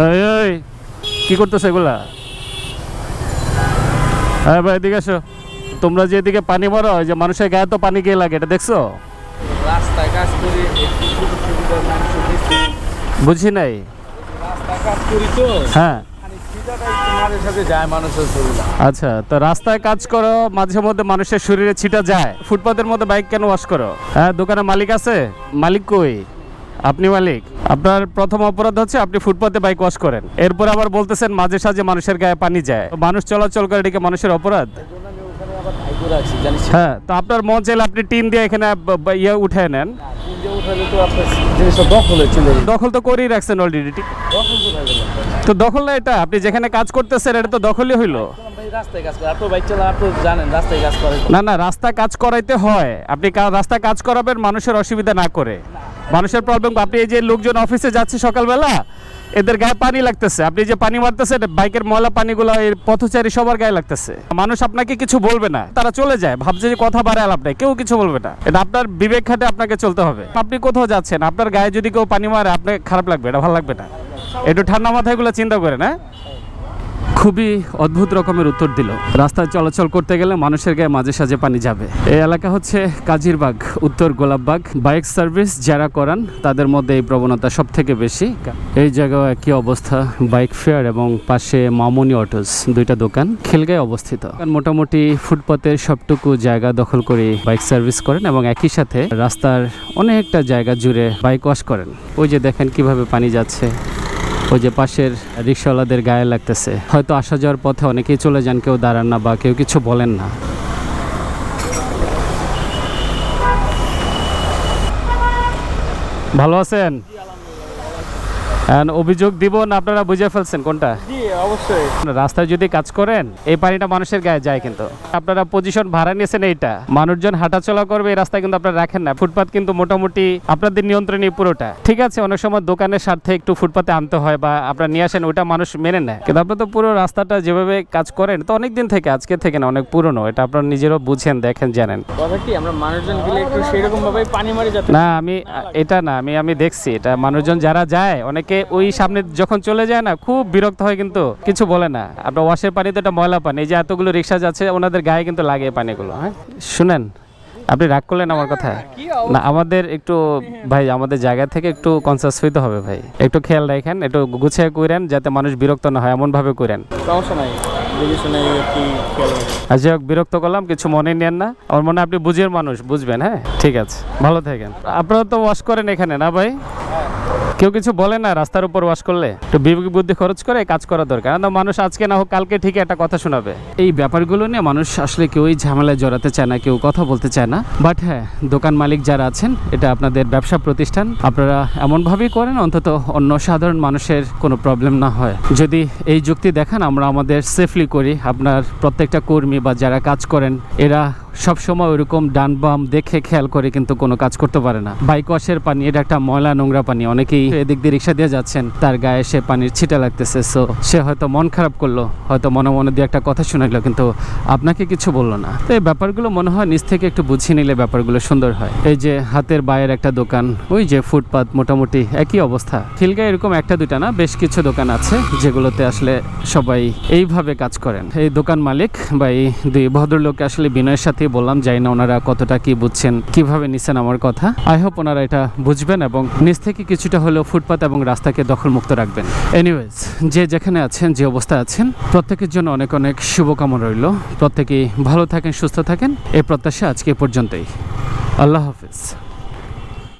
এই এই কি করতেছো এগুলা? হ্যাঁ ভাই এদিকে আসো তোমরা যে এদিকে পানি মারো ওই যে মানুষের গায়ে তো পানি গিয়ে লাগে এটা দেখছ? রাস্তায় কাজ করি বুঝি নাই? হ্যাঁ। আচ্ছা তো রাস্তায় কাজ করো মাঝে মধ্যে মানুষের শরীরে ছিটা যায়। ফুটপাতের মধ্যে বাইক কেন ওয়াশ করো? হ্যাঁ দোকানে মালিক আছে? মালিক কই? আপনি মালিক, আপনার প্রথম অপরাধ হচ্ছে আপনি ফুটপাতে বাইক ওয়াশ করেন। এরপর আবার বলতেছেন মাঝে সাঝে মানুষের গায়ে পানি যায়। মানুষ চলাচল করে এদিকে মানুষের অপরাধ? হ্যাঁ তো আপনার মন চাইলে আপনি টিন দিয়ে এখানে ইয়ে উঠে নেন। দখলে তো করেই রাখছেন অলরেডি তো দখল না এটা? আপনি যেখানে কাজ করতেছেন, এটা তো দখলই হইল? রাস্তায় কাজ করে। আপনার বাইক চালা আপনি জানেন, রাস্তায় কাজ করে। না না, রাস্তা কাজ করাইতে হয়। আপনি রাস্তা কাজ করাবেন, মানুষের অসুবিধা না করে। মানুষের প্রবলেম আপনি এই যে লোকজন অফিসে যাচ্ছে সকালবেলা, এদের গায়ে পানি লাগতেছে। আপনি যে পানি বাইকের ময়লা পানিগুলো, এই পথচারী সবার গায়ে লাগতেছে। মানুষ আপনাকে কিছু বলবে না। তারা চলে যায়, ভাবছে যে কথা বাড়াল আপনি কেউ কিছু বলবে না। এটা আপনার বিবেক খাটে আপনাকে চলতে হবে। আপনি কোথাও যাচ্ছেন, আপনার গায়ে যদি কেউ পানি মারে আপনার খারাপ লাগবে এটা ভালো লাগবে না। একটু ঠান্ডা মাথায় চিন্তা করেন হ্যাঁ? খুবই অদ্ভুত রকমের উত্তর দিল। রাস্তায় চলাচল করতে গেলে মানুষের গায়ে মাঝে সাঝে পানি যাবে। এই এলাকা হচ্ছে কাজিরবাগ, উত্তর গোলাপবাগ। বাইক সার্ভিস যারা করান, তাদের মধ্যে এই প্রবণতা সব থেকে বেশি। এই জায়গায় একই অবস্থা, বাইক ফেয়ার এবং পাশে মামুনি অটোস, দুইটা দোকান খিলগায় অবস্থিত। মোটামুটি ফুটপাতের সবটুকু জায়গা দখল করে বাইক সার্ভিস করেন এবং একই সাথে রাস্তার অনেকটা জায়গা জুড়ে বাইক ওয়াশ করেন। ওই যে দেখেন কীভাবে পানি যাচ্ছে। ওই যে পাশের রিক্সাওয়ালাদের গায়ে লাগতেছে। হয়তো আসা যাওয়ার পথে অনেকেই চলে যান, কেউ দাঁড়ান না বা কেউ কিছু বলেন না। ভালো আছেন? অভিযোগ দিব না আপনারা বুঝে ফেলছেন কোনটা? জি অবশ্যই। রাস্তায় যদি কাজ করেন এই পানিটা মানুষের গায়ে যায় কিন্তু। আপনারা পজিশন ভাড়া নিয়েছেন এইটা। মানুষজন হাঁটাচলা করবে এই রাস্তায় কিন্তু আপনারা রাখেন না। ফুটপাত কিন্তু মোটামুটি আপনাদের নিয়ন্ত্রণে পুরোটা। ঠিক আছে অনেক সময় দোকানের স্বার্থে একটু ফুটপাতে আনতে হয় বা আপনারা নিয়ে আসেন ওইটা মানুষ মেনে নেয়। কিন্তু আপনার তো পুরো রাস্তাটা যেভাবে কাজ করেন তো অনেক দিন থেকে আজকে থেকে না অনেক পুরনো। এটা আপনারা নিজেরও বুঝেন দেখেন জানেন। কথা কি আমরা মানুষজন গেলে একটু সেরকম ভাবে পানি মারি না আমি এটা না আমি আমি দেখছি। এটা মানুষজন যারা যায় অনেকে ওই সামনে যখন চলে যায় না খুব বিরক্ত হয় কিন্তু কিছু বলে না। আপনার ওয়াশের পানি তো এটা ময়লা পানি এই যে এতগুলো রিক্সা যাচ্ছে ওনাদের গায়ে কিন্তু লাগে পানিগুলো হ্যাঁ? শুনেন আপনি রাগ করলেন আমার কথা? না আমাদের একটু ভাই আমাদের জায়গা থেকে একটু কনসাস হইতে হবে ভাই। একটু খেয়াল রাখেন একটু গুছিয়ে করেন যাতে মানুষ বিরক্ত না হয় এমন ভাবে করেন। সমস্যা নাই বিরক্ত করলাম কিছু মনে নেন না। আমার মনে হয় আপনি বুঝের মানুষ বুঝবেন হ্যাঁ? ঠিক আছে ভালো থাকেন। আপনারা তো ওয়াশ করেন এখানে না ভাই? কেউ কিছু বলে না, রাস্তার উপর ওয়াশ করলে? একটু বিবেক বুদ্ধি খরচ করে কাজ করা দরকার। না মানুষ আজকে না হোক, কালকে ঠিক একটা কথা শোনাবে। এই ব্যাপারগুলো নিয়ে মানুষ আসলে কেউই ঝামেলায় জড়াতে চায় না, কেউ কথা বলতে চায় না। বাট হ্যাঁ দোকান মালিক যারা আছেন, এটা আপনাদের ব্যবসা প্রতিষ্ঠান, আপনারা এমনভাবেই করেন, অন্তত অন্য সাধারণ মানুষের কোনো প্রবলেম না হয়। যদি এই যুক্তি দেখান, আমরা আমাদের সেফলি করি। আপনার প্রত্যেকটা কর্মী বা যারা কাজ করেন, এরা সব সময় ওইরকম ডান বাম দেখে খেয়াল করে কিন্তু কোনো কাজ করতে পারে না। বাইক ওয়াশের পানি, এটা একটা ময়লা নোংরা পানি, অনেকেই এদিক দিয়ে রিক্সা দিয়ে যাচ্ছেন, তার গায়ে সে পানির ছিটা লাগতেছে। সো সে হয়তো মন খারাপ করল, হয়তো মনে মনে দিয়ে একটা কথা শুনাইলো, কিন্তু আপনাকে কিছু বলল না। তো এই ব্যাপারগুলো মনে হয় নিজ থেকে একটু বুঝিয়ে নিলে ব্যাপারগুলো সুন্দর হয়। এই যে হাতের বাইরের একটা দোকান, ওই যে ফুটপাত মোটামুটি একই অবস্থা। খিলগায় এরকম একটা দুইটা না, বেশ কিছু দোকান আছে, যেগুলোতে আসলে সবাই এইভাবে কাজ করেন। এই দোকান মালিক বা এই দুই ভদ্রলোক আসলে বিনয়ের সাথে বললাম যাই না ওনারা কতটা কি বুঝছেন, কীভাবে নিছেন আমার কথা। আই হোপ ওনারা এটা বুঝবেন এবং নিজ থেকে কিছুটা হলেও ফুটপাত এবং রাস্তাকে দখলমুক্ত রাখবেন। এনিওয়েজ যে যেখানে আছেন, যে অবস্থায় আছেন, প্রত্যেকের জন্য অনেক অনেক শুভকামনা রইল। প্রত্যেকেই ভালো থাকেন, সুস্থ থাকেন। এই প্রত্যাশা আজকে পর্যন্তই। আল্লাহ হাফিজ।